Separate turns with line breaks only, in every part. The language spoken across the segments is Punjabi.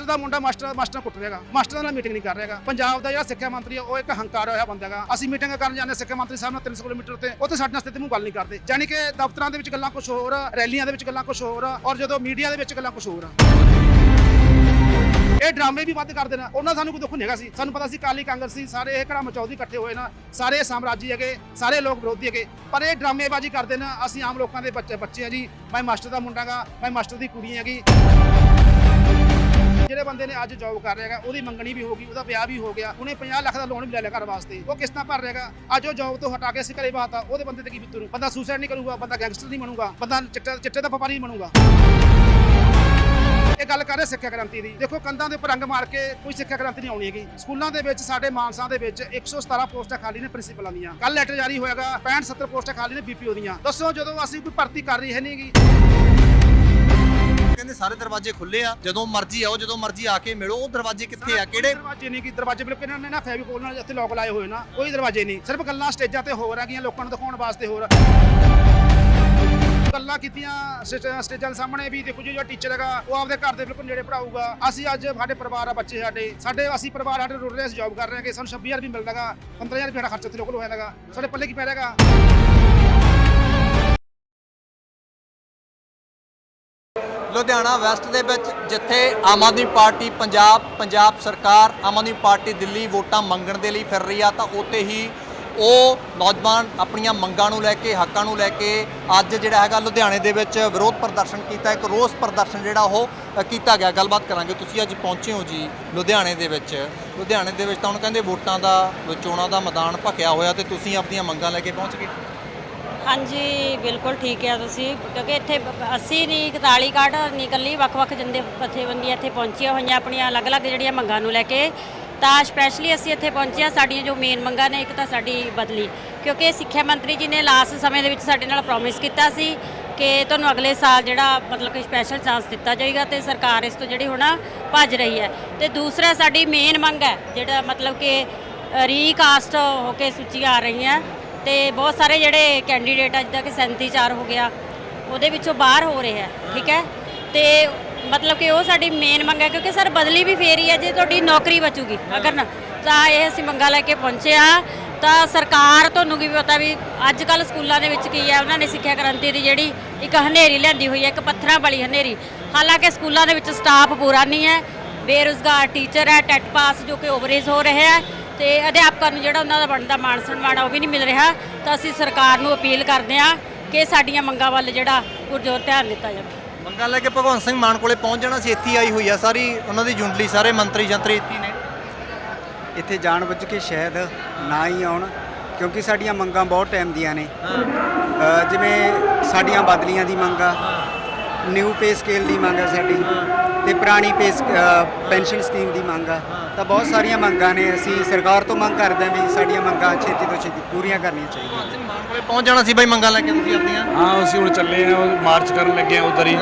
ਮਾਸਟਰ ਦਾ ਮੁੰਡਾ ਮਾਸਟਰ ਮਾਸਟਰ ਕੁੱਟ ਰਿਹਾਗਾ ਮਾਸਟਰ ਨਾਲ ਮੀਟਿੰਗ ਨਹੀਂ ਕਰ ਰਿਹਾਗਾ ਪੰਜਾਬ ਦਾ ਜਿਹੜਾ ਸਿੱਖਿਆ ਮੰਤਰੀ ਹੈ ਉਹ ਇੱਕ ਹੰਕਾਰ ਹੋਇਆ ਬੰਦਾ ਹੈਗਾ। ਅਸੀਂ ਮੀਟਿੰਗ ਕਰਨ ਜਾਂਦੇ ਸਿੱਖਿਆ ਮੰਤਰੀ ਸਾਹਿਬ ਨਾਲ 300 ਕਿਲੋਮੀਟਰ ਤੇ ਉੱਥੇ ਸਾਡੇ ਨਾਲ ਸਥਿਤੀ ਨੂੰ ਗੱਲ ਨਹੀਂ ਕਰਦੇ। ਯਾਨੀ ਕਿ ਦਫ਼ਤਰਾਂ ਦੇ ਵਿੱਚ ਗੱਲਾਂ ਕੁਝ ਹੋਰ ਰੈਲੀਆਂ ਦੇ ਵਿੱਚ ਗੱਲਾਂ ਕੁਝ ਹੋਰ ਆ, ਔਰ ਜਦੋਂ ਮੀਡੀਆ ਦੇ ਵਿੱਚ ਗੱਲਾਂ ਕੁਝ ਹੋਰ। ਆ ਇਹ ਡਰਾਮੇ ਵੀ ਵੱਧ ਕਰਦੇ ਨੇ। ਉਹਨਾਂ ਸਾਨੂੰ ਕੋਈ ਦੁੱਖ ਨਹੀਂ ਹੈਗਾ ਸੀ। ਸਾਨੂੰ ਪਤਾ ਸੀ ਕਾਲੀ ਕਾਂਗਰਸ ਸੀ। ਸਾਰੇ ਇਹ ਘੜਾ ਮਚੌਧਰੀ ਇਕੱਠੇ ਹੋਏ ਨਾ। ਸਾਰੇ ਸਾਮਰਾਜੀ ਹੈਗੇ ਸਾਰੇ ਲੋਕ ਵਿਰੋਧੀ ਹੈਗੇ। ਪਰ ਇਹ ਡਰਾਮੇਬਾਜ਼ੀ ਕਰਦੇ ਨੇ। ਅਸੀਂ ਆਮ ਲੋਕਾਂ ਦੇ ਬੱਚੇ ਬੱਚੇ ਆ ਜੀ। ਮੈਂ ਮਾਸਟਰ ਦਾ ਮੁੰਡਾ ਗਾ ਮੈਂ ਮਾਸਟਰ ਦੀ ਕੁੜੀ ਹੈਗੀ। ਜਿਹੜੇ ਬੰਦੇ ਨੇ ਅੱਜ ਜੌਬ ਕਰ ਰਿਹਾ ਉਹਦੀ ਮੰਗਣੀ ਵੀ ਹੋ ਗਈ, ਉਹਦਾ ਵਿਆਹ ਵੀ ਹੋ ਗਿਆ, ਉਹਨੇ 50 ਲੱਖ ਦਾ ਲੋਨ ਵੀ ਲੈ ਲਿਆ ਘਰ ਵਾਸਤੇ। ਉਹ ਕਿਸ਼ਤਾਂ ਭਰ ਰਿਹਾ ਅੱਜ ਉਹ ਜੌਬ ਤੋਂ ਹਟਾ ਕੇ ਅਸੀਂ ਘਰੇ ਬਾਤਾ ਉਹਦੇ ਬੰਦੇ ਤੇ ਕੀ ਬਿੱਤੂ ਬੰਦਾ ਸੁਸਾਈਡ ਨਹੀਂ ਕਰੂਗਾ, ਬੰਦਾ ਗੈਂਗਸਟਰ ਨਹੀਂ ਬਣੂਗਾ, ਬੰਦਾ ਚਿੱਟੇ ਚਿੱਟੇ ਦਾ ਵਪਾਰੀ ਨਹੀਂ ਬਣੂਗਾ। ਇਹ ਗੱਲ ਕਰ ਰਹੇ ਸਿੱਖਿਆ ਕ੍ਰਾਂਤੀ ਦੀ। ਦੇਖੋ, ਕੰਧਾਂ ਦੇ ਉੱਪਰ ਰੰਗ ਮਾਰ ਕੇ ਕੋਈ ਸਿੱਖਿਆ ਕ੍ਰਾਂਤੀ ਨਹੀਂ ਆਉਣੀ ਹੈਗੀ। ਸਕੂਲਾਂ ਦੇ ਵਿੱਚ, ਸਾਡੇ ਮਾਨਸਾ ਦੇ ਵਿੱਚ 117 ਪੋਸਟਾਂ ਖਾਲੀ ਨੇ ਪ੍ਰਿੰਸੀਪਲਾਂ ਦੀਆਂ। ਕੱਲ ਲੈਟਰ ਜਾਰੀ ਹੋਇਆਗਾ 65 70 ਪੋਸਟਾਂ ਖਾਲੀ ਨੇ ਬੀਪੀਓ ਦੀਆਂ। ਦੱਸੋ ਜਦੋਂ ਅਸੀਂ ਕੋਈ ਭਰਤੀ ਕਰ ਰਹੀ ਹੈ ਨਹੀਂਗੀ
ਕਹਿੰਦੇ ਸਾਰੇ ਦਰਵਾਜ਼ੇ ਖੁੱਲੇ ਆ। ਜਦੋਂ ਮਰਜ਼ੀ ਆਓ ਜਦੋਂ ਮਰਜ਼ੀ ਆ ਕੇ ਮਿਲੋ ਉਹ ਦਰਵਾਜ਼ੇ ਕਿੱਥੇ ਆ? ਕਿਹੜੇ
ਦਰਵਾਜ਼ੇ ਨਹੀਂ ਕਿ ਦਰਵਾਜ਼ੇ ਬਿਲਕੁਲ ਇਹਨਾਂ ਨੇ ਨਾ ਫੈਵੀਕੋਲ ਨਾਲ ਇੱਥੇ ਲੋਕ ਲਾਏ ਹੋਏ ਨਾ ਕੋਈ ਦਰਵਾਜ਼ੇ ਨਹੀਂ। ਸਿਰਫ ਗੱਲਾਂ ਸਟੇਜਾਂ ਤੇ ਹੋਰ ਹੈਗੀਆਂ ਲੋਕਾਂ ਨੂੰ ਦਿਖਾਉਣ ਵਾਸਤੇ ਹੋਰ ਗੱਲਾਂ ਕੀਤੀਆਂ ਸਟੇ- ਸਟੇਜਾਂ ਸਾਹਮਣੇ ਵੀ ਦੇਖੋ ਜੀ ਜੋ ਟੀਚਰ ਹੈਗਾ ਉਹ ਆਪਦੇ ਘਰ ਦੇ ਬਿਲਕੁਲ ਨੇੜੇ ਪੜਾਊਗਾ। ਅਸੀਂ ਅੱਜ ਸਾਡੇ ਪਰਿਵਾਰ ਆ ਬੱਚੇ ਸਾਡੇ। ਸਾਡੇ ਅਸੀਂ ਪਰਿਵਾਰ ਸਾਡੇ ਰੁੜ ਰਹੇ ਅਸੀਂ ਜੌਬ ਕਰ ਰਹੇ ਹਾਂ ਸਾਨੂੰ 26000 ਵੀ ਮਿਲਦਾਗਾ 15000 ਰੁਪਏ ਦਾ ਖਰਚਾ ਤੇ ਲੋਕਲ ਹੋਇਆ ਹੈਗਾ ਸਾਡੇ ਪੱਲੇ ਕੀ ਪੈ ਰਿਹਾਗਾ
ਲੁਧਿਆਣਾ ਵੈਸਟ ਦੇ ਵਿੱਚ, ਜਿੱਥੇ ਆਮ ਆਦਮੀ ਪਾਰਟੀ ਪੰਜਾਬ ਪੰਜਾਬ ਸਰਕਾਰ, ਆਮ ਆਦਮੀ ਪਾਰਟੀ ਦਿੱਲੀ ਵੋਟਾਂ ਮੰਗਣ ਦੇ ਲਈ ਫਿਰ ਰਹੀ ਆ, ਤਾਂ ਉੱਥੇ ਹੀ ਉਹ ਨੌਜਵਾਨ ਆਪਣੀਆਂ ਮੰਗਾਂ ਨੂੰ ਲੈ ਕੇ, ਹੱਕਾਂ ਨੂੰ ਲੈ ਕੇ ਅੱਜ ਜਿਹੜਾ ਹੈਗਾ ਲੁਧਿਆਣੇ ਦੇ ਵਿੱਚ ਵਿਰੋਧ ਪ੍ਰਦਰਸ਼ਨ ਕੀਤਾ, ਇੱਕ ਰੋਸ ਪ੍ਰਦਰਸ਼ਨ ਜਿਹੜਾ ਉਹ ਕੀਤਾ ਗਿਆ। ਗੱਲਬਾਤ ਕਰਾਂਗੇ। ਤੁਸੀਂ ਅੱਜ ਪਹੁੰਚੇ ਹੋ ਜੀ ਲੁਧਿਆਣੇ ਦੇ ਵਿੱਚ। ਲੁਧਿਆਣੇ ਦੇ ਵਿੱਚ ਤਾਂ ਹੁਣ ਕਹਿੰਦੇ ਵੋਟਾਂ ਦਾ ਚੋਣਾਂ ਦਾ ਮੈਦਾਨ ਭਖਿਆ ਹੋਇਆ ਤੇ ਤੁਸੀਂ ਆਪਣੀਆਂ ਮੰਗਾਂ ਲੈ ਕੇ ਪਹੁੰਚ ਗਏ।
ਹਾਂਜੀ, ਬਿਲਕੁਲ ਠੀਕ ਹੈ ਤੁਸੀਂ, ਕਿਉਂਕਿ ਇੱਥੇ ਬ- ਅਸੀਂ ਨਹੀਂ 41 ਕਾਰਡ ਨਹੀਂ ਇਕੱਲੀ, ਵੱਖ-ਵੱਖ ਜੰਦੇ ਜਥੇਬੰਦੀਆਂ ਇੱਥੇ ਪਹੁੰਚੀਆਂ ਹੋਈਆਂ ਆਪਣੀਆਂ ਅਲੱਗ-ਅਲੱਗ ਜਿਹੜੀਆਂ ਮੰਗਾਂ ਨੂੰ ਲੈ ਕੇ। ਤਾਂ ਸਪੈਸ਼ਲੀ ਅਸੀਂ ਇੱਥੇ ਪਹੁੰਚੇ ਹਾਂ, ਸਾਡੀਆਂ ਜੋ ਮੇਨ ਮੰਗਾਂ ਨੇ, ਇੱਕ ਤਾਂ ਸਾਡੀ ਬਦਲੀ, ਕਿਉਂਕਿ ਸਿੱਖਿਆ ਮੰਤਰੀ ਜੀ ਨੇ ਲਾਸਟ ਸਮੇਂ ਦੇ ਵਿੱਚ ਸਾਡੇ ਨਾਲ ਪ੍ਰੋਮਿਸ ਕੀਤਾ ਸੀ ਕਿ ਤੁਹਾਨੂੰ ਅਗਲੇ ਸਾਲ ਜਿਹੜਾ ਮਤਲਬ ਕਿ ਸਪੈਸ਼ਲ ਚਾਂਸ ਦਿੱਤਾ ਜਾਏਗਾ ਤੇ ਸਰਕਾਰ ਇਸ ਤੋਂ ਜਿਹੜੀ ਹੁਣ ਭੱਜ ਰਹੀ ਹੈ। ਤੇ ਦੂਸਰਾ ਸਾਡੀ ਮੇਨ ਮੰਗ ਹੈ, ਜਿਹੜਾ ਮਤਲਬ ਕਿ ਰੀਕਾਸਟ ਹੋ ਕੇ ਸੂਚੀ ਆ ਰਹੀ ਹੈ ਤੇ ਬਹੁਤ ਸਾਰੇ ਜਿਹੜੇ ਕੈਂਡੀਡੇਟ ਆ, ਜਿੱਦਾਂ ਕਿ 37 4 ਹੋ ਗਿਆ, ਉਹਦੇ ਵਿੱਚੋਂ ਬਾਹਰ ਹੋ ਰਹੇ ਆ, ਠੀਕ ਹੈ? ਤੇ ਮਤਲਬ ਕਿ ਉਹ ਸਾਡੀ ਮੇਨ ਮੰਗ ਹੈ, ਕਿਉਂਕਿ ਸਰ ਬਦਲੀ ਵੀ ਫੇਰ ਹੀ ਹੈ, ਜੇ ਤੁਹਾਡੀ ਨੌਕਰੀ ਬਚੂਗੀ, ਅਗਰ ਨਾ, ਤਾਂ ਇਹ ਅਸੀਂ ਮੰਗਾਂ ਲੈ ਕੇ ਪਹੁੰਚੇ ਆ। ਤਾਂ ਸਰਕਾਰ ਤੁਹਾਨੂੰ ਕੀ ਪਤਾ ਵੀ ਅੱਜ ਕੱਲ ਸਕੂਲਾਂ ਦੇ ਵਿੱਚ ਕੀ ਹੈ, ਉਹਨਾਂ ਨੇ ਸਿੱਖਿਆ ਕ੍ਰਾਂਤੀ ਦੀ ਜਿਹੜੀ ਇੱਕ ਹਨੇਰੀ ਲਿਆਂਦੀ ਹੋਈ ਹੈ, ਇੱਕ ਪੱਥਰਾਂ ਵਾਲੀ ਹਨੇਰੀ। ਹਾਲਾਂਕਿ ਸਕੂਲਾਂ ਦੇ ਵਿੱਚ ਸਟਾਫ ਪੂਰਾ ਨਹੀਂ ਹੈ, ਬੇਰੁਜ਼ਗਾਰ ਟੀਚਰ ਹੈ ਟੈਟ ਪਾਸ ਜੋ ਕਿ ਓਵਰੇਜ ਹੋ ਰਹੇ ਹੈ ਤੇ ਅਧਿਆਪਕਾਂ ਨੂੰ ਜਿਹੜਾ ਉਹਨਾਂ ਦਾ ਬਣਦਾ ਮਾਣ ਸਨਮਾਨ ਆ ਉਹ ਵੀ ਨਹੀਂ ਮਿਲ ਰਿਹਾ। ਤਾਂ ਅਸੀਂ ਸਰਕਾਰ ਨੂੰ ਅਪੀਲ ਕਰਦੇ ਹਾਂ ਕਿ ਸਾਡੀਆਂ ਮੰਗਾਂ ਵੱਲ ਜਿਹੜਾ ਪੁਰਜੋਰ ਧਿਆਨ ਦਿੱਤਾ ਜਾਵੇ।
ਮੰਗਾਂ ਲੈ ਕੇ ਭਗਵੰਤ ਸਿੰਘ ਮਾਨ ਕੋਲੇ ਪਹੁੰਚ ਜਾਣਾ ਸੀ ਇੱਥੇ ਆਈ ਹੋਈ ਆ ਸਾਰੀ ਉਹਨਾਂ ਦੀ ਜੁੰਡਲੀ ਸਾਰੇ ਮੰਤਰੀ ਜੰਤਰੀ ਇੱਥੇ ਨੇ।
ਇੱਥੇ ਜਾਣਬੁੱਝ ਕੇ ਸ਼ਾਇਦ ਨਾ ਹੀ ਆਉਣ ਕਿਉਂਕਿ ਸਾਡੀਆਂ ਮੰਗਾਂ ਬਹੁਤ ਟਾਈਮ ਦੀਆਂ ਨੇ। ਜਿਵੇਂ ਸਾਡੀਆਂ ਬਦਲੀਆਂ ਦੀ ਮੰਗ ਆ ਨਿਊ ਪੇ ਸਕੇਲ ਦੀ ਮੰਗ ਆ ਸਾਡੀ ਤੇ ਪੁਰਾਣੀ ਪੇ ਪੈਨਸ਼ਨ ਸਕੀਮ ਦੀ ਮੰਗ ਆ। ਤਾਂ ਬਹੁਤ ਸਾਰੀਆਂ ਮੰਗਾਂ ਨੇ। ਅਸੀਂ ਸਰਕਾਰ ਤੋਂ ਮੰਗ ਕਰਦੇ ਹਾਂ ਵੀ ਸਾਡੀਆਂ ਮੰਗਾਂ ਛੇਤੀ ਤੋਂ ਛੇਤੀ ਪੂਰੀਆਂ ਕਰਨੀਆਂ ਚਾਹੀਦੀਆਂ
ਸਿੰਘ ਮਾਨ ਕੋਲੇ ਪਹੁੰਚ ਜਾਣਾ ਸੀ ਬਾਈ ਮੰਗਾਂ ਲੈ ਕੇ ਤੁਸੀਂ ਆਪਣੀਆਂ?
ਹਾਂ ਅਸੀਂ ਹੁਣ ਚੱਲੇ ਆ ਮਾਰਚ ਕਰਨ ਲੱਗੇ ਆ ਉਧਰ ਹੀ।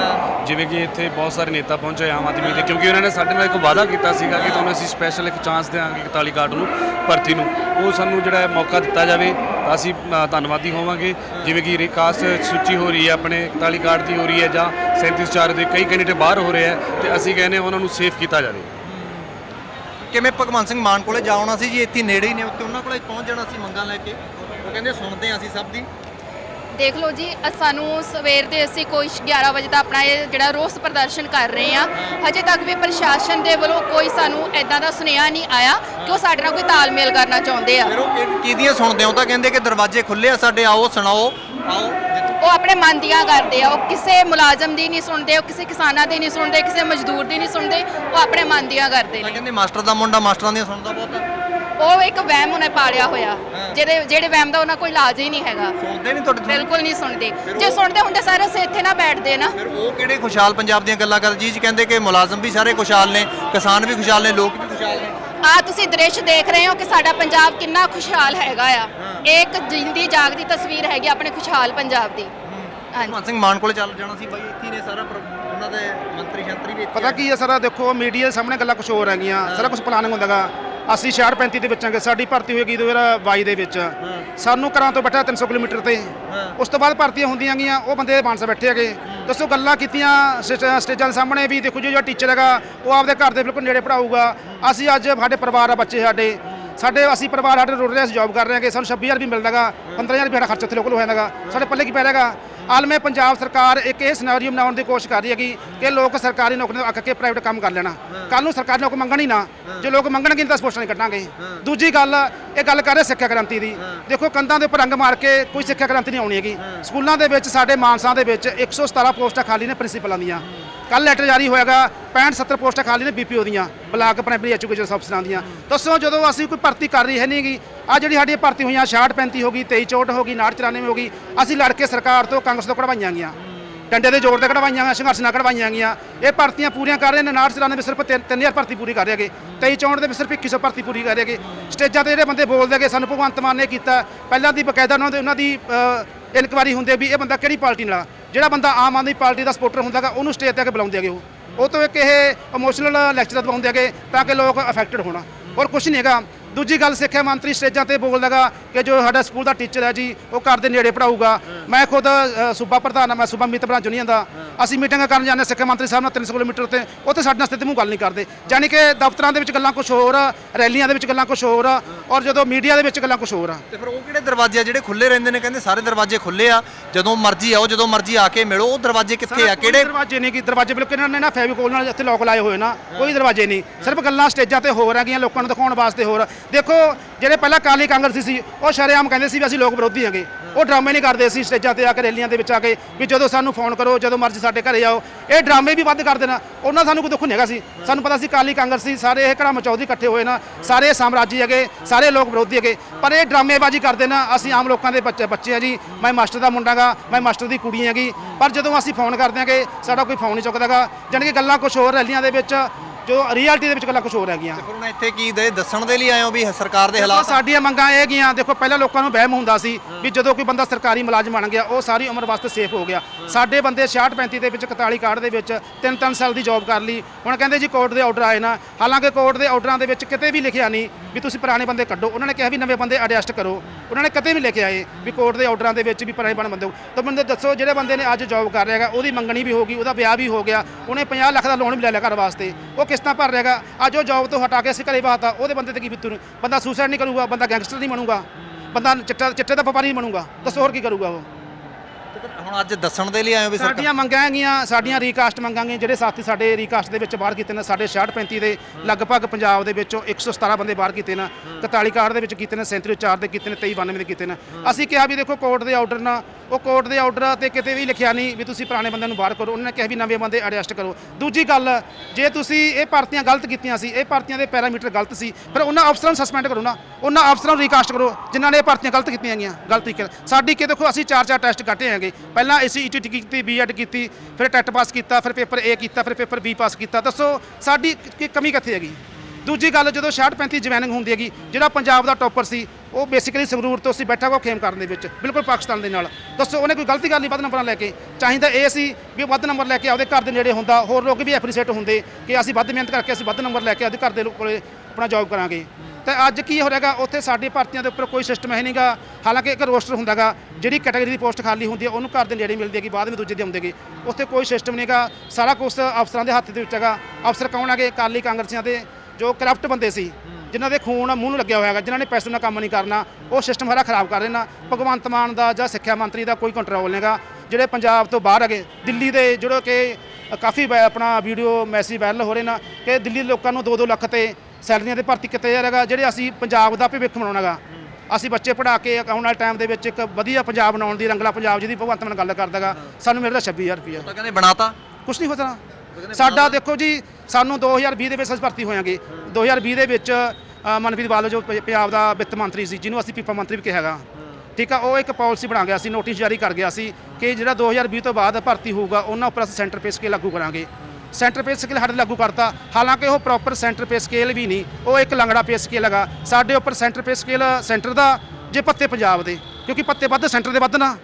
ਜਿਵੇਂ ਕਿ ਇੱਥੇ ਬਹੁਤ ਸਾਰੇ ਨੇਤਾ ਪਹੁੰਚੇ ਆਮ ਆਦਮੀ ਦੇ ਕਿਉਂਕਿ ਉਹਨਾਂ ਨੇ ਸਾਡੇ ਨਾਲ ਇੱਕ ਵਾਅਦਾ ਕੀਤਾ ਸੀਗਾ ਕਿ ਤੁਹਾਨੂੰ ਅਸੀਂ ਸਪੈਸ਼ਲ ਇੱਕ ਚਾਂਸ ਦੇਵਾਂਗੇ 41 ਕਾਰਡ ਨੂੰ ਭਰਤੀ ਨੂੰ। ਉਹ ਸਾਨੂੰ ਜਿਹੜਾ ਹੈ ਮੌਕਾ ਦਿੱਤਾ ਜਾਵੇ ਤਾਂ ਅਸੀਂ ਅ, ਧੰਨਵਾਦੀ ਹੋਵਾਂਗੇ। ਜਿਵੇਂ ਕਿ ਰਿਕਾਸਟ ਸੂਚੀ ਹੋ ਰਹੀ ਹੈ ਆਪਣੇ 41 ਕਾਰਡ ਦੀ ਹੋ ਰਹੀ ਹੈ ਜਾਂ 37 ਚਾਰ ਦੇ ਕਈ ਕੈਂਡੀਡੇਟ ਬਾਹਰ ਹੋ ਰਹੇ ਹੈ ਤੇ ਅਸੀਂ ਕਹਿੰਦੇ ਹਾਂ ਉਹਨਾਂ ਨੂੰ ਸੇਫ ਕੀਤਾ ਜਾਵੇ।
ਕਿਵੇਂ ਭਗਵੰਤ ਸਿੰਘ ਮਾਨ ਕੋਲੇ ਜਾਉਣਾ ਸੀ ਜੀ? ਇੱਥੇ ਨੇੜੇ ਹੀ ਨੇ ਉੱਤੇ ਉਹਨਾਂ ਕੋਲੇ ਪਹੁੰਚ ਜਾਣਾ ਸੀ ਮੰਗਾਂ ਲੈ ਕੇ। ਉਹ ਕਹਿੰਦੇ ਸੁਣਦੇ ਹਾਂ ਅਸੀਂ ਸਭ ਦੀ।
ਦੇਖ ਲਓ ਜੀ ਸਾਨੂੰ ਸਵੇਰ ਦੇ ਅਸੀਂ ਕੋਈ 11 ਵਜੇ ਦਾ ਆਪਣਾ ਇਹ ਜਿਹੜਾ ਰੋਸ ਪ੍ਰਦਰਸ਼ਨ ਕਰ ਰਹੇ ਆ ਹਜੇ ਤੱਕ ਵੀ ਪ੍ਰਸ਼ਾਸਨ ਦੇ ਵੱਲੋਂ ਕੋਈ ਸਾਨੂੰ ਐਦਾਂ ਦਾ ਸੁਨੇਹਾ ਨਹੀਂ ਆਇਆ ਕਿ ਉਹ ਸਾਡੇ ਨਾਲ ਕੋਈ ਤਾਲਮੇਲ ਕਰਨਾ ਚਾਹੁੰਦੇ ਆ।
ਫਿਰ ਉਹ ਕਿਹਦੀਆਂ ਸੁਣਦੇ ਹੋ? ਤਾਂ ਕਹਿੰਦੇ ਕਿ ਦਰਵਾਜ਼ੇ ਖੁੱਲੇ ਆ ਸਾਡੇ ਆਓ ਸੁਣਾਓ। ਆਓ।
ਉਹ ਆਪਣੇ ਮਨ ਦੀਆਂ ਕਰਦੇ ਆ ਉਹ ਕਿਸੇ ਮੁਲਾਜ਼ਮ ਦੀ ਨਹੀਂ ਸੁਣਦੇ ਉਹ ਕਿਸੇ ਕਿਸਾਨਾਂ ਦੀ ਨਹੀਂ ਸੁਣਦੇ ਕਿਸੇ ਮਜ਼ਦੂਰ ਦੀ ਨਹੀਂ ਸੁਣਦੇ ਉਹ ਆਪਣੇ ਮਨ ਦੀਆਂ ਕਰਦੇ
ਤਾਂ
ਨੇ।
ਕਹਿੰਦੇ ਮਾਸਟਰ ਦਾ ਮੁੰਡਾ ਮਾਸਟਰਾਂ ਦੀਆਂ ਸੁਣਦਾ ਬਹੁਤ। ਆ।
ਉਹ ਇੱਕ ਵਹਿਮ ਉਹਨੇ ਪਾਲਿਆ ਹੋਇਆ। ਜਿਹਦੇ ਜਿਹੜੇ ਵਹਿਮ ਦਾ ਉਹਨਾਂ ਕੋਈ ਇਲਾਜ ਹੀ ਨਹੀਂ ਹੈਗਾ।
ਸੁਣਦੇ ਨਹੀਂ ਤੁਹਾਡੇ ਤੋਂ?
ਬਿਲਕੁਲ ਨਹੀਂ ਸੁਣਦੇ। ਜੇ ਸੁਣਦੇ ਹੁੰਦੇ ਸਾਰੇ ਅਸੀਂ ਇੱਥੇ ਨਾ ਬੈਠਦੇ ਨਾ।
ਫਿਰ ਉਹ ਕਿਹੜੇ ਖੁਸ਼ਹਾਲ ਪੰਜਾਬ ਦੀਆਂ ਗੱਲਾਂ ਕਰ ਜੀ ਜੀ ਕਹਿੰਦੇ ਕਿ ਮੁਲਾਜ਼ਮ ਵੀ ਸਾਰੇ ਖੁਸ਼ਹਾਲ ਨੇ ਕਿਸਾਨ ਵੀ ਖੁਸ਼ਹਾਲ ਨੇ ਲੋਕ ਵੀ ਖੁਸ਼ਹਾਲ ਨੇ।
ਆ ਤੁਸੀਂ ਦ੍ਰਿਸ਼ ਦੇਖ ਰਹੇ ਹੋ ਕਿ ਸਾਡਾ ਪੰਜਾਬ ਕਿੰਨਾ ਖੁਸ਼ਹਾਲ ਹੈਗਾ ਆ। ਇਹ ਇੱਕ ਜਿੰਦੀ ਜਾਗਦੀ ਤਸਵੀਰ ਹੈਗੀ ਆਪਣੇ ਖੁਸ਼ਹਾਲ ਪੰਜਾਬ ਦੀ। ਹਾਂਜੀ।
ਭਗਵੰਤ ਸਿੰਘ ਮਾਨ ਕੋਲੇ ਚੱਲ ਜਾਣਾ ਸੀ ਬਾਈ ਇੱਥੇ ਹੀ ਨੇ ਸਾਰਾ ਪ੍ਰ- ਉਹਨਾਂ ਦੇ ਮੰਤਰੀ ਸ਼ੰਤਰੀ ਵੀ ਇੱਥੇ
ਪਤਾ। ਕੀ ਹੈ ਸਰ ਦੇਖੋ ਮੀਡੀਆ ਦੇ ਸਾਹਮਣੇ ਗੱਲਾਂ ਕੁਝ ਹੋਰ ਹੈਗੀਆਂ ਸਾਰਾ ਕੁਝ ਪਲਾਨਿੰਗ ਹੁੰਦਾਗਾ। ਅਸੀਂ 66 35 ਦੇ ਵਿੱਚਾਂਗੇ ਸਾਡੀ ਭਰਤੀ ਹੋਏਗੀ 2022 ਦੇ ਵਿੱਚ। ਸਾਨੂੰ ਘਰਾਂ ਤੋਂ ਬੈਠਾ 300 ਕਿਲੋਮੀਟਰ ਤੇ। ਉਸ ਤੋਂ ਬਾਅਦ ਭਰਤੀਆਂ ਹੁੰਦੀਆਂ ਗੀਆਂ ਉਹ ਬੰਦੇ ਮਾਨਸਾ ਬੈਠੇ ਹੈਗੇ। ਦੱਸੋ ਗੱਲਾਂ ਕੀਤੀਆਂ ਸਟੇ- ਸਟੇਜਾਂ ਦੇ ਸਾਹਮਣੇ ਵੀ ਦੇਖੋ ਜੀ ਜਿਹੜਾ ਟੀਚਰ ਹੈਗਾ ਉਹ ਆਪਦੇ ਘਰ ਦੇ ਬਿਲਕੁਲ ਨੇੜੇ ਪੜਾਊਗਾ ਅਸੀਂ ਅੱਜ ਸਾਡੇ ਪਰਿਵਾਰ ਆ ਬੱਚੇ ਸਾਡੇ। ਸਾਡੇ ਅਸੀਂ ਪਰਿਵਾਰ ਸਾਡੇ ਰੁੜ ਰਿਹਾ ਅਸੀਂ ਜੌਬ ਕਰ ਰਹੇ ਹਾਂਗੇ, ਸਾਨੂੰ 26000 ਵੀ ਮਿਲਦਾਗਾ 15000 ਰੁਪਏ ਦਾ ਖਰਚਾ ਉੱਥੇ ਲੋਕਲ ਹੋ ਜਾਂਦਾਗਾ ਸਾਡੇ ਪੱਲੇ ਕੀ ਪੈ ਰਿਹਾਗਾ ਆਲਮੇ ਪੰਜਾਬ ਸਰਕਾਰ ਇੱਕ ਇਹ ਸਿਨੈਰੀਓ ਬਣਾਉਣ ਦੀ ਕੋਸ਼ਿਸ਼ ਕਰ ਰਹੀ ਹੈਗੀ ਕਿ ਲੋਕ ਸਰਕਾਰੀ ਨੌਕਰੀ ਨੂੰ ਅੱਕ ਕੇ ਪ੍ਰਾਈਵੇਟ ਕੰਮ ਕਰ ਲੈਣਾ। ਕੱਲ ਨੂੰ ਸਰਕਾਰੀ ਨੌਕਰੀ ਮੰਗਣ ਹੀ ਨਾ, ਜੇ ਲੋਕ ਮੰਗਣਗੇ ਤਾਂ ਸਪੋਰਟ ਨਹੀਂ ਕੱਢਾਂਗੇ। ਦੂਜੀ ਗੱਲ, ਇਹ ਗੱਲ ਕਰ ਰਹੇ ਸਿੱਖਿਆ ਕ੍ਰਾਂਤੀ ਦੀ। ਦੇਖੋ ਕੰਧਾਂ ਦੇ ਉੱਪਰ ਰੰਗ ਮਾਰ ਕੇ ਕੋਈ ਸਿੱਖਿਆ ਕ੍ਰਾਂਤੀ ਨਹੀਂ ਆਉਣੀ ਹੈਗੀ। ਸਕੂਲਾਂ ਦੇ ਵਿੱਚ, ਸਾਡੇ ਮਾਨਸਾ ਦੇ ਵਿੱਚ 117 ਪੋਸਟਾਂ ਖਾਲੀ ਨੇ ਪ੍ਰਿੰਸੀਪਲਾਂ ਦੀਆਂ। ਕੱਲ ਲੈਟਰ ਜਾਰੀ ਹੋਇਆਗਾ 65 70 ਪੋਸਟਾਂ ਖਾਲੀ ਨੇ ਬੀਪੀਓ ਦੀਆਂ ਬਲਾਕ ਪ੍ਰਾਇਮਰੀ ਐਜੂਕੇਸ਼ਨ ਅਫਸਰਾਂ ਦੀਆਂ। ਦੱਸੋ, ਜਦੋਂ ਅਸੀਂ ਕੋਈ ਭਰਤੀ ਕਰ ਰਹੀ ਹੈ ਨਹੀਂਗੀ ਆ ਜਿਹੜੀ ਸਾਡੀਆਂ ਭਰਤੀ ਹੋਈਆਂ 66 35 ਹੋ ਗਈ 23 64 ਹੋ ਗਈ 59 94 ਹੋ ਗਈ, ਅਸੀਂ ਲੜ ਕੇ ਸਰਕਾਰ ਤੋਂ ਕਾਂਗਰਸ ਤੋਂ ਕਢਵਾਈਆਂ ਗਈਆਂ। ਡੰਡੇ ਦੇ ਜ਼ੋਰ ਤੇ ਕਢਵਾਈਆਂ ਗਈਆਂ, ਸੰਘਰਸ਼ ਨਾਲ ਕਢਵਾਈਆਂ ਗਈਆਂ। ਇਹ ਭਰਤੀਆਂ ਪੂਰੀਆਂ ਕਰ ਰਹੇ ਨੇ 59 94 ਸਿਰਫ 3000 ਭਰਤੀ ਪੂਰੀ ਕਰ ਰਹੇਗੇ 23 64 ਦੇ ਵਿੱਚ ਸਿਰਫ 2100 ਭਰਤੀ ਪੂਰੀ ਕਰ ਰਹੇਗੇ ਸਟੇਜਾਂ ਤੇ ਜਿਹੜੇ ਬੰਦੇ ਬੋਲਦੇ ਹੈਗੇ, ਸਾਨੂੰ ਭਗਵੰਤ ਮਾਨ ਨੇ ਕੀਤਾ, ਪਹਿਲਾਂ ਦੀ ਬਕਾਇਦਾ ਉਹਨਾਂ ਦੇ, ਉਹਨਾਂ ਦੀ ਇਨਕੁਆਰੀ ਹੁੰਦੀ ਵੀ ਇਹ ਬੰਦਾ ਕਿਹੜੀ ਪਾਰਟੀ ਨਾਲ ਜਿਹੜਾ ਬੰਦਾ ਆਮ ਆਦਮੀ ਪਾਰਟੀ ਦਾ ਸਪੋਰਟਰ ਹੁੰਦਾ ਹੁੰਦਾਗਾ ਉਹਨੂੰ ਸਟੇਜ ਤੇ ਆ ਕੇ ਬੁਲਾਉਂਦੇ ਹੈਗੇ ਉਹ। ਉਹ ਤੋਂ ਇੱਕ ਇਹ ਇਮੋਸ਼ਨਲ ਲੈਕਚਰ ਦਵਾਉਂਦੇ ਹੈਗੇ ਤਾਂ ਕਿ ਲੋਕ ਅਫੈਕਟਡ ਹੋਣ। ਔਰ ਕੁਝ ਨਹੀਂ ਹੈਗਾ ਦੂਜੀ ਗੱਲ ਸਿੱਖਿਆ ਮੰਤਰੀ ਸਟੇਜਾਂ ਤੇ ਬੋਲਦਾਗਾ ਕਿ ਜੋ ਸਾਡਾ ਸਕੂਲ ਦਾ ਟੀਚਰ ਹੈ ਜੀ ਉਹ ਘਰ ਦੇ ਨੇੜੇ ਪੜਾਊਗਾ ਮੈਂ ਖੁਦ ਅ, ਸੂਬਾ ਪ੍ਰਧਾਨ ਹਾਂ ਮੈਂ ਸੂਬਾ ਮਿੱਤ ਬਣਾ ਜੁਨੀਅਨ ਦਾ ਅਸੀਂ ਮੀਟਿੰਗ ਕਰਨ ਜਾਂਦੇ ਹਾਂ ਸਿੱਖਿਆ ਮੰਤਰੀ ਸਾਹਿਬ ਨਾਲ 300 ਕਿਲੋਮੀਟਰ ਤੇ ਉੱਥੇ ਸਾਡੇ ਨਾਲ ਸਥਿਤੀ ਮੂੰਹ ਗੱਲ ਨਹੀਂ ਕਰਦੇ। ਯਾਨੀ ਕਿ ਦਫ਼ਤਰਾਂ ਦੇ ਵਿੱਚ ਗੱਲਾਂ ਕੁਝ ਹੋਰ ਆ, ਰੈਲੀਆਂ ਦੇ ਵਿੱਚ ਗੱਲਾਂ ਕੁਝ ਹੋਰ ਆ, ਔਰ ਜਦੋਂ ਮੀਡੀਆ ਦੇ ਵਿੱਚ ਗੱਲਾਂ ਕੁਝ ਹੋਰ। ਆ
ਤੇ ਫਿਰ ਉਹ ਕਿਹੜੇ ਦਰਵਾਜ਼ੇ ਆ ਜਿਹੜੇ ਖੁੱਲੇ ਰਹਿੰਦੇ ਨੇ? ਕਹਿੰਦੇ ਸਾਰੇ ਦਰਵਾਜ਼ੇ ਖੁੱਲੇ ਆ ਜਦੋਂ ਮਰਜ਼ੀ ਆਓ ਜਦੋਂ ਮਰਜ਼ੀ ਆ ਕੇ ਮਿਲੋ ਉਹ ਦਰਵਾਜ਼ੇ ਕਿੱਥੇ ਆ? ਕਿਹੜੇ
ਦਰਵਾਜ਼ੇ ਨਹੀਂ ਕਿ ਦਰਵਾਜ਼ੇ ਬਿਲਕੁਲ ਇਹਨਾਂ ਨੇ ਨਾ ਫੈਵੀਕੋਲ ਨਾਲ ਇੱਥੇ ਲੋਕ ਲਾਏ ਹੋਏ ਨਾ ਕੋਈ ਦਰਵਾਜ਼ੇ ਨਹੀਂ। ਸਿਰਫ ਗੱਲਾਂ ਸਟੇਜਾਂ ਤੇ ਹੋ ਰਹੀਆਂ ਲੋਕਾਂ ਨੂੰ ਦਿਖਾਉਣ ਵਾਸਤੇ ਹੋਰ। ਦੇਖੋ, ਜਿਹੜੇ ਪਹਿਲਾਂ ਕਾਲੀ ਕਾਂਗਰਸੀ ਸੀ ਉਹ ਸ਼ਰੇਆਮ ਕਹਿੰਦੇ ਸੀ ਵੀ ਅਸੀਂ ਲੋਕ ਵਿਰੋਧੀ ਹਾਂਗੇ। ਉਹ ਡਰਾਮੇ ਨਹੀਂ ਕਰਦੇ ਸੀ ਸਟੇਜਾਂ ਤੇ ਆ ਕੇ, ਰੈਲੀਆਂ ਦੇ ਵਿੱਚ ਆ ਕੇ, ਵੀ ਜਦੋਂ ਸਾਨੂੰ ਫੋਨ ਕਰੋ, ਜਦੋਂ ਮਰਜ਼ੀ ਸਾਡੇ ਘਰੇ ਆਓ। ਇਹ ਡਰਾਮੇ ਵੀ ਵੱਧ ਕਰ ਦੇਣਾ ਉਹਨਾਂ ਸਾਨੂੰ ਕੋਈ ਦੁੱਖ ਨਹੀਂ ਹੈਗਾ ਸੀ। ਸਾਨੂੰ ਪਤਾ ਸੀ ਕਾਲੀ ਕਾਂਗਰਸੀ ਸਾਰੇ ਇਹ ਘਰਾਂ ਮਚੌਦੀ ਇਕੱਠੇ ਹੋਏ ਨਾ, ਸਾਰੇ ਸਾਮਰਾਜੀ ਹੈਗੇ, ਸਾਰੇ ਲੋਕ ਵਿਰੋਧੀ ਹੈਗੇ। ਪਰ ਇਹ ਡਰਾਮੇਬਾਜ਼ੀ ਕਰਦੇ ਨਾ, ਅਸੀਂ ਆਮ ਲੋਕਾਂ ਦੇ ਬੱਚੇ ਬੱਚੇ ਆ ਜੀ। ਮੈਂ ਮਾਸਟਰ ਦਾ ਮੁੰਡਾ ਗਾ ਮੈਂ ਮਾਸਟਰ ਦੀ ਕੁੜੀ ਹੈਗੀ। ਪਰ ਜਦੋਂ ਅਸੀਂ ਫੋਨ ਕਰਦੇ ਹਾਂਗੇ, ਸਾਡਾ ਕੋਈ ਫੋਨ ਨਹੀਂ ਚੁੱਕਦਾਗਾ ਜਾਣੀ ਕਿ ਗੱਲਾਂ ਕੁਝ ਹੋਰ ਰੈਲੀਆਂ ਦੇ ਵਿੱਚ ਜੋ ਰਿਐਲਿਟੀ ਦੇ ਵਿੱਚ ਗੱਲਾਂ ਕੁਝ ਹੋਰ ਹੈਗੀਆਂ।
ਫਿਰ ਹੁਣ ਇੱਥੇ ਕੀ ਦੇ ਦੱਸਣ ਦੇ ਲਈ ਆਏ ਹੋ ਵੀ ਸਰਕਾਰ ਦੇ ਹਾਲਾਤ?
ਸਾਡੀਆਂ ਮੰਗਾਂ ਇਹ ਗਈਆਂ ਦੇਖੋ ਪਹਿਲਾਂ ਲੋਕਾਂ ਨੂੰ ਵਹਿਮ ਹੁੰਦਾ ਸੀ ਵੀ ਜਦੋਂ ਕੋਈ ਬੰਦਾ ਸਰਕਾਰੀ ਮੁਲਾਜ਼ਮ ਬਣ ਗਿਆ ਉਹ ਸਾਰੀ ਉਮਰ ਵਾਸਤੇ ਸੇਫ ਹੋ ਗਿਆ। ਸਾਡੇ ਬੰਦੇ 66 35 ਦੇ ਵਿੱਚ 41 ਕਾਰਡ ਦੇ ਵਿੱਚ 3-3 ਸਾਲ ਦੀ ਜੌਬ ਕਰ ਲਈ। ਹੁਣ ਕਹਿੰਦੇ ਜੀ ਕੋਰਟ ਦੇ ਆਰਡਰ ਆਏ ਨਾ ਹਾਲਾਂਕਿ ਕੋਰਟ ਦੇ ਆਰਡਰਾਂ ਦੇ ਵਿੱਚ ਕਿਤੇ ਵੀ ਲਿਖਿਆ ਨਹੀਂ। ਵੀ ਤੁਸੀਂ ਪੁਰਾਣੇ ਬੰਦੇ ਕੱਢੋ। ਉਹਨਾਂ ਨੇ ਕਿਹਾ ਵੀ ਨਵੇਂ ਬੰਦੇ ਅਡਜਸਟ ਕਰੋ। ਉਹਨਾਂ ਨੇ ਕਦੇ ਵੀ ਲੈ ਕੇ ਆਏ ਵੀ ਕੋਰਟ ਦੇ ਆਰਡਰਾਂ ਦੇ ਵਿੱਚ ਵੀ ਪੁਰਾਣੇ ਬਣ ਬੰਦੇ ਹੋ। ਤਾਂ ਮੈਨੂੰ ਦੱਸੋ, ਜਿਹੜੇ ਬੰਦੇ ਨੇ ਅੱਜ ਜੌਬ ਕਰ ਰਿਹਾ ਹੈਗਾ, ਉਹਦੀ ਮੰਗਣੀ ਵੀ ਹੋ ਗਈ, ਉਹਦਾ ਵਿਆਹ ਵੀ ਹੋ ਗਿਆ, ਉਹਨੇ 50 ਲੱਖ ਦਾ ਲੋਨ ਵੀ ਲੈ ਲਿਆ ਘਰ ਵਾਸਤੇ। ਉਹ ਕਿਸ਼ਤਾਂ ਭਰ ਰਿਹਾ ਹੈਗਾ? ਅੱਜ ਉਹ ਜੌਬ ਤੋਂ ਹਟਾ ਕੇ ਅਸੀਂ ਘਰੇ ਬਾਤਾ ਉਹਦੇ ਬੰਦੇ ਤੇ ਕੀ ਬਿੱਤੂ ਨੂੰ? ਬੰਦਾ ਸੁਸਾਈਡ ਨਹੀਂ ਕਰੂਗਾ, ਬੰਦਾ ਗੈਂਗਸਟਰ ਨਹੀਂ ਬਣੂਗਾ। ਬੰਦਾ ਚਿੱਟਾ ਚਿੱਟੇ ਦਾ ਵਪਾਰੀ ਨਹੀਂ ਬਣੂਗਾ। ਦੱਸੋ ਹੋਰ ਕੀ ਕਰੂਗਾ ਉਹ?
ਹੁਣ ਅੱਜ ਦੱਸਣ ਦੇ ਲਈ ਆਏ ਹੋ ਵੀ ਸਰਕਾਰ
ਸਾਡੀਆਂ ਮੰਗਾਂ ਹੈਗੀਆਂ ਸਾਡੀਆਂ ਰੀਕਾਸਟ ਮੰਗਾਂਗੇ ਜਿਹੜੇ ਸਾਥੀ ਸਾਡੇ ਰੀਕਾਸਟ ਦੇ ਵਿੱਚ ਬਾਹਰ ਕੀਤੇ ਨੇ ਸਾਡੇ 66 35 ਦੇ ਲਗਭਗ ਪੰਜਾਬ ਦੇ ਵਿੱਚੋਂ 117 ਬੰਦੇ ਬਾਹਰ ਕੀਤੇ ਨੇ 41 ਕਾਰਡ ਦੇ ਵਿੱਚ ਕੀਤੇ ਨੇ 37 4 ਦੇ ਕੀਤੇ ਨੇ 23 92 ਦੇ ਕੀਤੇ ਨੇ। ਅਸੀਂ ਕਿਹਾ ਵੀ ਦੇਖੋ ਕੋਰਟ ਦੇ ਆਰਡਰ ਨਾਲ ਉਹ ਕੋਰਟ ਦੇ ਆਰਡਰ ਤੇ ਕਿਤੇ ਵੀ ਲਿਖਿਆ ਨਹੀਂ ਵੀ ਤੁਸੀਂ ਪੁਰਾਣੇ ਬੰਦਿਆਂ ਨੂੰ ਬਾਹਰ ਕਰੋ। ਉਹਨਾਂ ਨੇ ਕਿਹਾ ਵੀ ਨਵੇਂ ਬੰਦੇ ਐਡਜਸਟ ਕਰੋ। ਦੂਜੀ ਗੱਲ, ਜੇ ਤੁਸੀਂ ਇਹ ਭਰਤੀਆਂ ਗਲਤ ਕੀਤੀਆਂ ਸੀ, ਇਹ ਭਰਤੀਆਂ ਦੇ ਪੈਰਾਮੀਟਰ ਗਲਤ ਸੀ, ਫਿਰ ਉਹਨਾਂ ਅਫਸਰਾਂ ਨੂੰ ਸਸਪੈਂਡ ਕਰੋ ਨਾ। ਉਹਨਾਂ ਅਫਸਰਾਂ ਨੂੰ ਰੀਕਾਸਟ ਕਰੋ, ਜਿਨ੍ਹਾਂ ਨੇ ਇਹ ਭਰਤੀਆਂ ਗਲਤ ਕੀਤੀਆਂ ਗਈਆਂ, ਗਲਤੀ ਕਰ ਸਾਡੀ ਕਿ ਦੇਖੋ, ਅਸੀਂ ਚਾਰ ਚਾਰ ਟੈਸਟ ਕੱਟੇ ਹੈਗੇ। ਪਹਿਲਾਂ ਅਸੀਂ ਈਟੀਟੀ ਕੀਤੀ ਬੀਐਡ ਕੀਤੀ, ਫਿਰ ਟੈਟ ਪਾਸ ਕੀਤਾ, ਫਿਰ ਪੇਪਰ ਏ ਕੀਤਾ, ਫਿਰ ਪੇਪਰ ਬੀ ਪਾਸ ਕੀਤਾ। ਦੱਸੋ, ਸਾਡੀ ਕੀ, ਕਮੀ ਕਿੱਥੇ ਹੈਗੀ? ਦੂਜੀ ਗੱਲ, ਜਦੋਂ 66 35 ਜਵੈਨਿੰਗ ਹੁੰਦੀ ਹੈਗੀ, ਜਿਹੜਾ ਪੰਜਾਬ ਦਾ ਟੌਪਰ ਸੀ, ਉਹ ਬੇਸਿਕਲੀ ਸੰਗਰੂਰ ਤੋਂ ਅਸੀਂ ਬੈਠਾ ਕੋ ਖੇਮ ਕਰਨ ਦੇ ਵਿੱਚ, ਬਿਲਕੁਲ ਪਾਕਿਸਤਾਨ ਦੇ ਨਾਲ। ਦੱਸੋ, ਉਹਨੇ ਕੋਈ ਗਲਤੀ ਕਰ ਲਈ ਵੱਧ ਨੰਬਰਾਂ ਲੈ ਕੇ? ਚਾਹੀਦਾ ਇਹ ਸੀ ਵੀ ਵੱਧ ਨੰਬਰ ਲੈ ਕੇ ਆਪਦੇ ਘਰ ਦੇ ਨੇੜੇ ਹੁੰਦਾ, ਹੋਰ ਲੋਕ ਵੀ ਐਪਰੀਸ਼ੀਏਟ ਹੁੰਦੇ ਕਿ ਅਸੀਂ ਵੱਧ ਮਿਹਨਤ ਕਰਕੇ ਅਸੀਂ ਵੱਧ ਨੰਬਰ ਲੈ ਕੇ ਆਪਦੇ ਘਰ ਦੇ ਲੋਕ ਕੋਲੇ ਆਪਣਾ ਜੌਬ ਕਰਾਂਗੇ। ਤੇ ਅੱਜ ਕੀ ਹੋ ਰਿਹਾਗਾ ਉੱਥੇ ਸਾਡੇ ਭਰਤੀਆਂ ਦੇ ਉੱਪਰ ਕੋਈ ਸਿਸਟਮ ਹੈ ਨਹੀਂਗਾ। ਹਾਲਾਂਕਿ ਇੱਕ ਰੋਸਟਰ ਹੁੰਦਾਗਾ ਜਿਹੜੀ ਕੈਟਾਗਰੀ ਦੀ ਪੋਸਟ ਖਾਲੀ ਹੁੰਦੀ ਹੈ, ਉਹਨੂੰ ਘਰ ਦੇ ਨੇੜੇ ਮਿਲਦੀ ਹੈਗੀ, ਬਾਅਦ ਵਿੱਚ ਦੂਜੇ ਦੇ ਆਉਂਦੇਗੇ। ਉੱਥੇ ਕੋਈ ਸਿਸਟਮ ਨਹੀਂਗਾ, ਸਾਰਾ ਕੁਝ ਅਫਸਰਾਂ ਦੇ ਹੱਥ ਦੇ ਵਿੱਚ ਹੈਗਾ। ਅਫਸਰ ਕੌਣ ਹੈਗੇ? ਅਕਾਲੀ ਕਾਂਗਰਸੀਆਂ ਦੇ ਜੋ ਕਰਪਟ ਬੰਦੇ ਸੀ ਜਿਨ੍ਹਾਂ ਦੇ ਖੂਨ ਮੂੰਹ ਨੂੰ ਲੱਗਿਆ ਹੋਇਆ ਹੈਗਾ ਜਿਨ੍ਹਾਂ ਨੇ ਪੈਸੇ ਨਾਲ ਕੰਮ ਨਹੀਂ ਕਰਨਾ ਉਹ ਸਿਸਟਮ ਸਾਰਾ ਖਰਾਬ ਕਰ ਰਹੇ ਨਾ ਭਗਵੰਤ ਮਾਨ ਦਾ ਜਾਂ ਸਿੱਖਿਆ ਮੰਤਰੀ ਦਾ ਕੋਈ ਕੰਟਰੋਲ ਨਹੀਂਗਾ। ਜਿਹੜੇ ਪੰਜਾਬ ਤੋਂ ਬਾਹਰ ਹੈਗੇ ਦਿੱਲੀ ਦੇ ਜਿਹੜੇ ਕਿ ਕਾਫੀ ਆਪਣਾ ਵੀਡੀਓ ਮੈਸੇਜ ਵਾਇਰਲ ਹੋ ਰਹੇ ਨਾ ਕਿ ਦਿੱਲੀ ਦੇ ਲੋਕਾਂ ਨੂੰ 2-2 ਲੱਖ ਤੇ ਸੈਲਰੀਆਂ ਤੇ ਭਰਤੀ ਕੀਤੇ ਜਾ ਰਿਹਾਗਾ ਜਿਹੜੇ ਅਸੀਂ ਪੰਜਾਬ ਦਾ ਭਵਿੱਖ ਬਣਾਉਣਾਗਾ ਅਸੀਂ ਬੱਚੇ ਪੜ੍ਹਾ ਕੇ ਆਉਣ ਵਾਲੇ ਟਾਈਮ ਦੇ ਵਿੱਚ ਇੱਕ ਵਧੀਆ ਪੰਜਾਬ ਬਣਾਉਣ ਦੀ ਰੰਗਲਾ ਪੰਜਾਬ ਜਿਹਦੀ ਭਗਵੰਤ ਮਾਨ ਗੱਲ ਕਰਦਾਗਾ ਸਾਨੂੰ ਮਿਲਦਾ 26000 ਰੁਪਇਆ
ਤਾਂ ਕਹਿੰਦੇ ਬਣਾਤਾ।
ਕੁਛ ਨਹੀਂ ਹੋ ਸਕਦਾ। ਸਾਡਾ ਦੇਖੋ ਜੀ ਸਾਨੂੰ 2020 ਦੇ ਵਿੱਚ ਅਸੀਂ ਭਰਤੀ ਹੋਵਾਂਗੇ 2020 ਦੇ ਵਿੱਚ ਅ, ਮਨਪ੍ਰੀਤ ਬਾਦਲ ਜੋ ਪ- ਪੰਜਾਬ ਦਾ ਵਿੱਤ ਮੰਤਰੀ ਸੀ ਜਿਹਨੂੰ ਅਸੀਂ ਪੀਪਾ ਮੰਤਰੀ ਵੀ ਕਿਹਾ ਹੈਗਾ। ਠੀਕ ਆ ਉਹ ਇੱਕ ਪਾਲਿਸੀ ਬਣਾ ਗਿਆ ਸੀ ਨੋਟਿਸ ਜਾਰੀ ਕਰ ਗਿਆ ਸੀ ਕਿ ਜਿਹੜਾ 2020 ਤੋਂ ਬਾਅਦ ਭਰਤੀ ਹੋਊਗਾ ਉਹਨਾਂ ਉੱਪਰ ਅਸੀਂ ਸੈਂਟਰ ਪੇ ਸਕੇਲ ਲਾਗੂ ਕਰਾਂਗੇ। ਸੈਂਟਰ ਪੇ ਸਕੇਲ ਸਾਡੇ ਲਾਗੂ ਕਰਤਾ। ਹਾਲਾਂਕਿ ਉਹ ਪ੍ਰੋਪਰ ਸੈਂਟਰ ਪੇ ਸਕੇਲ ਵੀ ਨਹੀਂ ਉਹ ਇੱਕ ਲੰਗੜਾ ਪੇ ਸਕੇਲ ਹੈਗਾ। ਸਾਡੇ ਉੱਪਰ ਸੈਂਟਰ ਪੇ ਸਕੇਲ ਸੈਂਟਰ ਦਾ ਜੇ ਪੱਤੇ ਪੰਜਾਬ ਦੇ ਕਿਉਂਕਿ ਪੱਤੇ ਵੱਧ ਸੈਂਟਰ ਦੇ ਵੱਧ ਨਾ।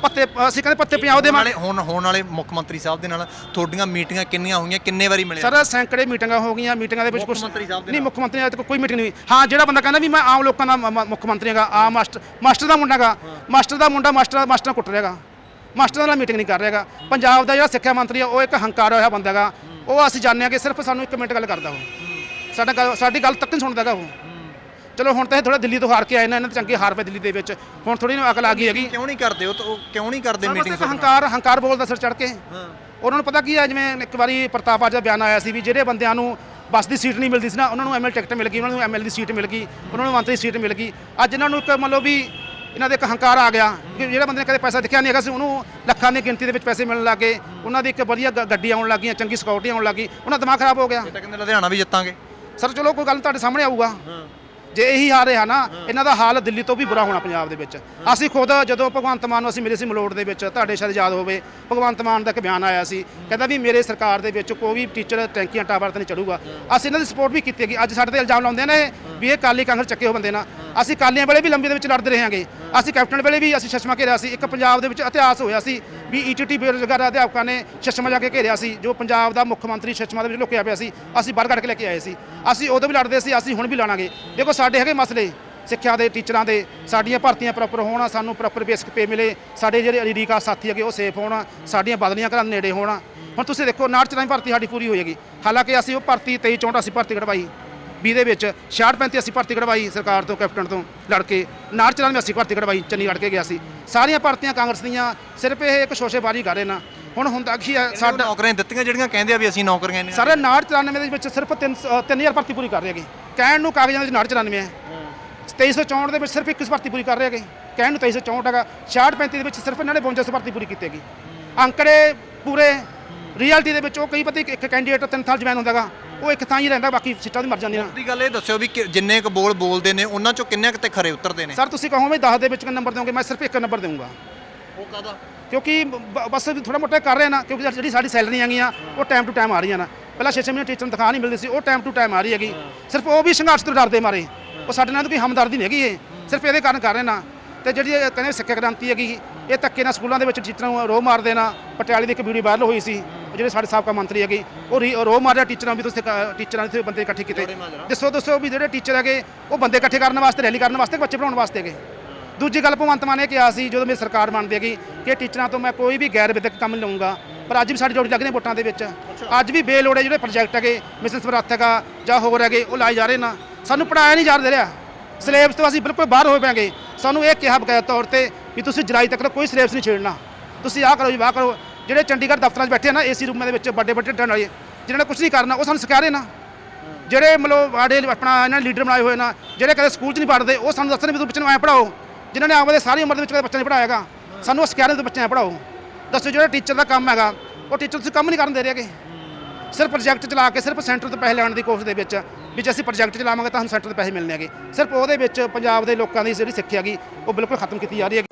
ਪੱਤੇ ਅਸੀਂ ਕਹਿੰਦੇ ਪੱਤੇ ਪੰਜਾਬ ਦੇ
ਵਾਲੇ ਹੁਣ ਹੋਣ ਵਾਲੇ ਮੁੱਖ ਮੰਤਰੀ ਸਾਹਿਬ ਦੇ ਨਾਲ ਤੁਹਾਡੀਆਂ ਮੀਟਿੰਗਾਂ ਕਿੰਨੀਆਂ ਹੋਈਆਂ ਕਿੰਨੇ ਵਾਰੀ ਮਿਲੇ
ਸਰ ਸੈਂਕੜੇ ਮੀਟਿੰਗਾਂ ਹੋ ਗਈਆਂ ਮੀਟਿੰਗਾਂ ਦੇ ਵਿੱਚ
ਮੁੱਖ
ਕੁਛ
ਮੰਤਰੀ ਸਾਹਿਬ ਦੇ
ਨਹੀਂ
ਨਾਲ?
ਮੁੱਖ ਮੰਤਰੀ ਤੱਕ ਕੋਈ ਮੀਟਿੰਗ ਨਹੀਂ ਹੋਈ। ਹਾਂ ਜਿਹੜਾ ਬੰਦਾ ਕਹਿੰਦਾ ਵੀ ਮੈਂ ਆਮ ਲੋਕਾਂ ਦਾ ਮੁੱਖ ਮੰਤਰੀ ਹੈਗਾ ਆਮ ਮਾਸਟਰ ਮਾਸਟਰ ਦਾ ਮੁੰਡਾ ਹੈਗਾ। ਮਾਸਟਰ ਦਾ ਮੁੰਡਾ ਮਾਸਟਰ ਮਾਸਟਰ ਨਾਲ ਕੁੱਟ ਰਿਹਾਗਾ ਮਾਸਟਰ ਨਾਲ ਮੀਟਿੰਗ ਨਹੀਂ ਕਰ ਰਿਹਾਗਾ ਪੰਜਾਬ ਦਾ ਜਿਹੜਾ ਸਿੱਖਿਆ ਮੰਤਰੀ ਆ ਉਹ ਇੱਕ ਹੰਕਾਰ ਹੋਇਆ ਬੰਦਾ ਹੈਗਾ। ਉਹ ਅਸੀਂ ਜਾਣਦੇ ਹਾਂ ਕਿ ਸਿਰਫ ਸਾਨੂੰ ਇੱਕ ਮਿੰਟ ਗੱਲ ਕਰਦਾ ਉਹ। ਸਾਡਾ ਗੱਲ ਸਾਡੀ ਗੱਲ ਤੱਕ ਨਹੀਂ ਸੁਣਦਾ ਹੈਗਾ ਉਹ। ਚਲੋ ਹੁਣ ਤਾਂ ਇਹ ਥੋੜਾ ਦਿੱਲੀ ਤੋਂ ਹਾਰ ਕੇ ਆਏ ਨੇ ਇਹਨਾਂ ਦੇ ਚੰਗੇ ਹਾਰ ਪਏ ਦਿੱਲੀ ਦੇ ਵਿੱਚ। ਹੁਣ ਥੋੜੀ ਨਾ ਅਕਲ ਆ ਗਈ ਹੈਗੀ।
ਕਿਉਂ ਨਹੀਂ ਕਰਦੇ ਉਹ ਤਾਂ ਉਹ ਕਿਉਂ ਨਹੀਂ ਕਰਦੇ
ਮੀਟਿੰਗ ਹੰਕਾਰ ਹੰਕਾਰ ਬੋਲਦਾ ਸਿਰ ਚੜ ਕੇ। ਉਹਨਾਂ ਨੂੰ ਪਤਾ ਕੀ ਹੈ ਜਿਵੇਂ ਇੱਕ ਵਾਰੀ ਪ੍ਰਤਾਪ ਆਜਾ ਬਿਆਨ ਆਇਆ ਸੀ ਵੀ ਜਿਹੜੇ ਬੰਦਿਆਂ ਨੂੰ ਬੱਸ ਦੀ ਸੀਟ ਨਹੀਂ ਮਿਲਦੀ ਸੀ ਨਾ ਉਹਨਾਂ ਨੂੰ ਐਮਐਲ ਟਿਕਟ ਮਿਲ ਗਈ ਉਹਨਾਂ ਨੂੰ ਐਮਐਲ ਦੀ ਸੀਟ ਮਿਲ ਗਈ ਉਹਨਾਂ ਨੂੰ ਮੰਤਰੀ ਸੀਟ ਮਿਲ ਗਈ। ਅੱਜ ਇਹਨਾਂ ਨੂੰ ਇੱਕ ਮੰਨ ਲਓ ਵੀ ਇਹਨਾਂ ਦੇ ਇੱਕ ਹੰਕਾਰ ਆ ਗਿਆ ਕਿ ਜਿਹੜੇ ਬੰਦੇ ਨੇ ਕਦੇ ਪੈਸਾ ਦਿਖਿਆ ਨਹੀਂ ਹੈਗਾ ਸੀ ਉਹਨੂੰ ਲੱਖਾਂ ਦੀ ਗਿਣਤੀ ਦੇ ਵਿੱਚ ਪੈਸੇ ਮਿਲਣ ਲੱਗੇ ਉਹਨਾਂ ਦੀ ਇੱਕ ਵਧੀਆ ਗ- ਗੱਡੀ ਆਉਣ ਲੱਗੀਆਂ ਚੰਗੀ ਸਿਕਿਉਰਿਟੀ ਆਉਣ ਲੱਗੀ ਉਹਨਾਂ ਦਾ ਦਿਮਾਗ ਖਰਾਬ ਹੋ ਗਿਆ।
ਇਹ ਤਾਂ ਕਹਿੰਦੇ ਲੁਧਿਆਣਾ ਵੀ ਜਿੱਤਾਂਗੇ।
ਸਰ ਚਲੋ ਕੋਈ ਗੱਲ ਨੀ, ਤੁਹਾਡੇ ਸਾਹਮਣੇ ਆਊਗਾ। ਜੇ ਇਹੀ ਹਾਲ ਰਿਹਾ ਨਾ, ਇਹਨਾਂ ਦਾ ਹਾਲ ਦਿੱਲੀ ਤੋਂ ਵੀ ਬੁਰਾ ਹੋਣਾ ਪੰਜਾਬ ਦੇ ਵਿੱਚ। ਅਸੀਂ ਖੁਦ ਜਦੋਂ ਭਗਵੰਤ ਮਾਨ ਨੂੰ ਅਸੀਂ ਮਿਲੇ ਸੀ ਮਲੋਟ ਦੇ ਵਿੱਚ, ਤੁਹਾਡੇ ਸ਼ਾਇਦ ਯਾਦ ਹੋਵੇ, ਭਗਵੰਤ ਮਾਨ ਦਾ ਇੱਕ ਬਿਆਨ ਆਇਆ ਸੀ, ਕਹਿੰਦਾ ਵੀ ਮੇਰੇ ਸਰਕਾਰ ਦੇ ਵਿੱਚ ਕੋਈ ਵੀ ਟੀਚਰ ਟੈਂਕੀਆਂ ਟਾਵਰ ਤੇ ਨਹੀਂ ਚੜੂਗਾ। ਅਸੀਂ ਇਹਨਾਂ ਦੀ ਸਪੋਰਟ ਵੀ ਕੀਤੀ ਹੈਗੀ। ਅੱਜ ਸਾਡੇ ਤੇ ਇਲਜ਼ਾਮ ਲਾਉਂਦੇ ਨੇ ਵੀ ਇਹ ਕਾਲੀ ਕਾਂਗਰਸ ਚੱਕੇ ਹੋ ਬੰਦੇ ਨਾ। ਅਸੀਂ ਕਾਲੀਆਂ ਵੇਲੇ ਵੀ ਲੰਬੀ ਦੇ ਵਿੱਚ ਲੜਦੇ ਰਹੇ ਅਸੀਂ ਕੈਪਟਨ ਵੇਲੇ ਵੀ ਅਸੀਂ ਚਸ਼ਮਾ ਘੇਰਿਆ ਸੀ। ਇੱਕ ਪੰਜਾਬ ਦੇ ਵਿੱਚ ਇਤਿਹਾਸ ਹੋਇਆ ਸੀ ਵੀ ਈਟੀਟੀ ਬੇਰੁਜ਼ਗਾਰ ਅਧਿਆਪਕਾਂ ਨੇ ਚਸ਼ਮਾ ਜਾ ਕੇ ਘੇਰਿਆ ਸੀ, ਜੋ ਪੰਜਾਬ ਦਾ ਮੁੱਖ ਮੰਤਰੀ ਚਸ਼ਮਾ ਦੇ ਵਿੱਚ ਲੁਕਿਆ ਪਿਆ ਸੀ। ਅਸੀਂ ਬਾਹਰ ਕੱਢ ਕੇ ਲੈ ਕੇ ਆਏ ਸੀ। ਅਸੀਂ ਉਦੋਂ ਵੀ ਲੜਦੇ ਸੀ, ਅਸੀਂ ਹੁਣ ਵੀ ਲੜਾਂਗੇ। ਦੇਖੋ ਸਾਡੇ ਹੈਗੇ ਮਸਲੇ, ਸਿੱਖਿਆ ਦੇ, ਟੀਚਰਾਂ ਦੇ, ਸਾਡੀਆਂ ਭਰਤੀਆਂ ਪ੍ਰੋਪਰ ਹੋਣ, ਸਾਨੂੰ ਪ੍ਰੋਪਰ ਬੇਸਿਕ ਪੇ ਮਿਲੇ। ਸਾਡੇ ਜਿਹੜੇ ਅਲੀਡੀਕਾ ਸਾਥੀ ਹੈਗੇ, ਉਹ ਸੇਫ ਹੋਣ, ਸਾਡੀਆਂ ਬਦਲੀਆਂ ਘਰਾਂ ਨੇੜੇ ਹੋਣ। ਹੁਣ ਤੁਸੀਂ ਦੇਖੋ ਨਾੜ ਚਲਾਈ ਭਰਤੀ ਸਾਡੀ ਪੂਰੀ ਹੋਏਗੀ ਹਾਲਾਂਕਿ ਅਸੀਂ ਉਹ ਭਰਤੀ 23 ਚੌਂਟ ਅਸੀਂ ਭਰਤੀ ਕਢਵਾਈ 20 ਦੇ ਵਿੱਚ 66 35 ਅਸੀਂ ਭਰਤੀ ਕਢਵਾਈ ਸਰਕਾਰ ਤੋਂ ਕੈਪਟਨ ਤੋਂ ਲੜ ਕੇ ਨਾੜ ਚਲਾਈ ਅਸੀਂ ਭਰਤੀ ਕਢਵਾਈ ਚੰਨੀ ਲੜ ਕੇ ਗਿਆ ਸੀ। ਸਾਰੀਆਂ ਭਰਤੀਆਂ ਕਾਂਗਰਸ ਦੀਆਂ ਸਿਰਫ ਇਹ ਇੱਕ ਸ਼ੋਸ਼ੇਬਾਜ਼ੀ ਕਰ ਰਹੇ ਨਾ। ਹੁਣ ਹੁੰਦਾ ਕੀ ਹੈ
ਸਾਡਾ ਨੌਕਰੀਆਂ ਦਿੱਤੀਆਂ ਜਿਹੜੀਆਂ ਕਹਿੰਦੇ ਆ ਵੀ ਅਸੀਂ ਨੌਕਰੀਆਂ ਨਹੀਂ
ਸਾਰੇ ਨਾੜ 94 ਦੇ ਵਿੱਚ ਸਿਰਫ 3 3000 ਭਰਤੀ ਪੂਰੀ ਕਰ ਰਹੇ ਹੈਗੇ। ਕਹਿਣ ਨੂੰ ਕਾਗਜ਼ਾਂ ਦੇ ਵਿੱਚ ਨਾੜ 94 ਹੈ। 2364 ਦੇ ਵਿੱਚ ਸਿਰਫ ਇੱਕ ਭਰਤੀ ਪੂਰੀ ਕਰ ਰਹੇ ਹੈਗੇ। ਕਹਿਣ ਨੂੰ 2364 ਹੈਗਾ। 66 35 ਦੇ ਵਿੱਚ ਸਿਰਫ ਇਹਨਾਂ ਨੇ 52 ਭਰਤੀ ਪੂਰੀ ਕੀਤੀ ਹੈਗੀ। ਅੰਕੜੇ ਪੂਰੇ ਰਿਐਲਿਟੀ ਦੇ ਵਿੱਚ ਉਹ ਕਈ ਪਤੀ ਇੱਕ ਕੈਂਡੀਡੇਟ ਤਿੰਨ ਸਾਲ ਜਵਾਨ ਹੁੰਦਾਗਾ ਉਹ ਇੱਕ ਥਾਂ ਹੀ ਰਹਿੰਦਾ ਬਾਕੀ ਸੀਟਾਂ ਦੀ ਮਰ ਜਾਂਦੀਆਂ
ਦੀ ਗੱਲ ਇਹ ਦੱਸਿਓ ਵੀ ਕਿ ਜਿੰਨੇ ਕੁ ਬੋਲ ਬੋਲਦੇ ਨੇ ਉਹਨਾਂ ਚੋਂ ਕਿੰਨੇ ਕੁ ਤੇ ਖਰੇ ਉਤਰਦੇ ਨੇ?
ਸਰ ਤੁਸੀਂ ਕਹੋ ਮੈਂ 10 ਦੇ ਵਿੱਚ ਨੰਬਰ ਦਿਓਗੇ ਮੈਂ ਸਿਰਫ ਇੱਕ ਨੰਬਰ ਦੇਵਾਂਗਾ
ਉਹ ਕਾਦਾ
ਕਿਉਂਕਿ ਬ- ਬਸ ਥੋੜਾ ਮੋਟਾ ਕਰ ਰਹੇ ਨਾ ਕਿਉਂਕਿ ਜਿਹੜੀ ਸਾਡੀ ਸੈਲਰੀਆਂ ਆਗੀਆਂ ਉਹ ਟਾਈਮ ਟੂ ਟਾਈਮ ਆ ਰਹੀਆਂ ਨਾ। ਪਹਿਲਾਂ 6-6 ਮਹੀਨੇ ਟੀਚਰ ਨੂੰ ਤਨਖਾਹ ਨਹੀਂ ਮਿਲਦੀ ਸੀ ਉਹ ਟਾਈਮ ਟੂ ਟਾਈਮ ਆ ਰਹੀ ਹੈਗੀ। ਸਿਰਫ ਉਹ ਵੀ ਸੰਘਰਸ਼ ਤੋਂ ਡਰਦੇ ਮਾਰੇ। ਉਹ ਸਾਡੇ ਨਾਲ ਤਾਂ ਕੋਈ ਹਮਦਰਦੀ ਨਹੀਂ ਹੈਗੀ ਇਹ। ਸਿਰਫ ਇਹਦੇ ਕਾਰਨ ਕਰ ਰਹੇ ਨਾ। ਤੇ ਜਿਹੜੀ ਇਹ ਕਹਿੰਦੇ ਸਿੱਖਿਆ ਕ੍ਰਾਂਤੀ ਹੈਗੀ ਇਹ ਧੱਕੇ ਨਾਲ ਸਕੂਲਾਂ ਦੇ ਵਿੱਚ ਟੀਚਰਾਂ ਨੂੰ ਰੋਹ ਮਾਰਦੇ ਨਾ। ਪਟਿਆਲੇ ਦੀ ਇੱਕ ਵੀਡੀਓ ਵਾਇਰਲ ਹੋਈ ਸੀ। ਜਿਹੜੇ ਸਾਡੇ ਸਾਬਕਾ ਮੰਤਰੀ ਹੈਗੇ ਉਹ ਰੀ- ਰੋਹ ਮਾਰਿਆ ਟੀਚਰਾਂ ਵੀ ਤੁਸੀਂ ਟੀਚਰਾਂ ਦੇ ਬੰਦੇ ਇਕੱਠੇ ਕੀਤੇ। ਦੱਸੋ ਦੱਸੋ ਵੀ ਜਿਹੜੇ ਟੀਚਰ ਹੈਗੇ ਉਹ ਬੰਦੇ ਇਕੱਠੇ ਕਰਨ ਵਾਸਤੇ ਰੈਲੀ ਕਰਨ ਵਾਸਤੇ ਕਿ ਬੱਚੇ ਪੜਾਉਣ ਵਾਸਤੇ ਹੈਗੇ? ਦੂਜੀ ਗੱਲ ਭਗਵੰਤ ਮਾਨ ਨੇ ਕਿਹਾ ਸੀ ਜਦੋਂ ਮੇਰੀ ਸਰਕਾਰ ਬਣਦੀ ਹੈਗੀ ਕਿ ਟੀਚਰਾਂ ਤੋਂ ਮੈਂ ਕੋਈ ਵੀ ਗੈਰ ਵਿਦਿਅਕ ਕੰਮ ਨਹੀਂ ਲਵਾਂਗਾ ਪਰ ਅੱਜ ਵੀ ਸਾਡੀ ਜੋੜੀ ਲੱਗ ਰਹੀ ਵੋਟਾਂ ਦੇ ਵਿੱਚ। ਅੱਜ ਵੀ ਬੇਲੋੜੇ ਜਿਹੜੇ ਪ੍ਰੋਜੈਕਟ ਹੈਗੇ ਮਿਸ਼ਨ ਸਮਰੱਥ ਹੈਗਾ ਜਾਂ ਹੋਰ ਹੈਗੇ ਉਹ ਲਾਏ ਜਾ ਰਹੇ ਨਾ। ਸਾਨੂੰ ਪੜਾਇਆ ਨਹੀਂ ਜਾ ਰਿਹਾ। ਸਿਲੇਬਸ ਤੋਂ ਅਸੀਂ ਬਿਲਕੁਲ ਬਾਹਰ ਹੋਏ ਪੈਂਗੇ ਸਾਨੂੰ ਇਹ ਕਿਹਾ ਬਕਾਇਆ ਤੌਰ ਤੇ ਵੀ ਤੁਸੀਂ ਜੁਲਾਈ ਤੱਕ ਦਾ ਕੋਈ ਸਿਲੇਬਸ ਨਹੀਂ ਛੇੜਨਾ। ਤੁਸੀਂ ਆਹ ਕਰੋ ਜੀ ਵਾਹ ਕਰੋ। ਜਿਹੜੇ ਚੰਡੀਗੜ੍ਹ ਦਫ਼ਤਰਾਂ 'ਚ ਬੈਠੇ ਆ ਨਾ ਏਸੀ ਰੂਮਾਂ ਦੇ ਵਿੱਚ ਵੱਡੇ ਵੱਡੇ ਟਰਨ ਵਾਲੇ ਜਿਨ੍ਹਾਂ ਨੇ ਕੁਝ ਨਹੀਂ ਕਰਨਾ, ਉਹ ਸਾਨੂੰ ਸਿਖਾ ਰਹੇ ਨਾ। ਜਿਹੜੇ ਮਤਲਬ ਆੜੇ ਆਪਣਾ ਇਹਨਾਂ ਨੇ ਲੀਡਰ ਬਣਾਏ ਹੋਏ ਨਾ, ਜਿਹੜੇ ਕਦੇ ਸਕੂਲ 'ਚ ਨਹੀਂ ਪੜ੍ਹਦੇ, ਉਹ ਸਾਨੂੰ ਦੱਸਣ ਵੀ ਤੁਸੀਂ ਬੱਚੇ ਨੂੰ ਐਂ ਪੜਾਓ ਜਿਨ੍ਹਾਂ ਨੇ ਆਪਦੇ ਸਾਰੀ ਉਮਰ ਦੇ ਵਿੱਚ ਕਦੇ ਬੱਚਾ ਨਹੀਂ ਪੜਾਇਆਗਾ ਸਾਨੂੰ ਉਹ ਸਿਖਾ ਰਹੇ ਤੁਸੀਂ ਬੱਚੇ ਐਂ ਪੜਾਓ ਦੱਸੋ ਜਿਹੜਾ ਟੀਚਰ ਦਾ ਕੰਮ ਹੈਗਾ, ਉਹ ਟੀਚਰ ਤੁਸੀਂ ਕੰਮ ਨਹੀਂ ਕਰਨ ਦੇ ਰਹੇਗੇ ਸਿਰਫ ਪ੍ਰੋਜੈਕਟ ਚਲਾ ਕੇ, ਸਿਰਫ ਸੈਂਟਰ ਤੋਂ ਪੈਸੇ ਲੈਣ ਦੀ ਕੋਸ਼ਿਸ਼ ਦੇ ਵਿੱਚ, ਵੀ ਜੇ ਅਸੀਂ ਪ੍ਰੋਜੈਕਟ ਚਲਾਵਾਂਗੇ ਤਾਂ ਸਾਨੂੰ ਸੈਂਟਰ ਤੋਂ ਪੈਸੇ ਮਿਲਣੇ ਹੈਗੇ। ਸਿਰਫ ਉਹਦੇ ਵਿੱਚ ਪੰਜਾਬ ਦੇ ਲੋਕਾਂ ਦੀ ਜਿਹੜੀ ਸਿੱਖਿਆ ਹੈਗੀ, ਉਹ ਬਿਲਕੁਲ ਖਤਮ ਕੀਤੀ ਜਾ ਰਹੀ ਹੈ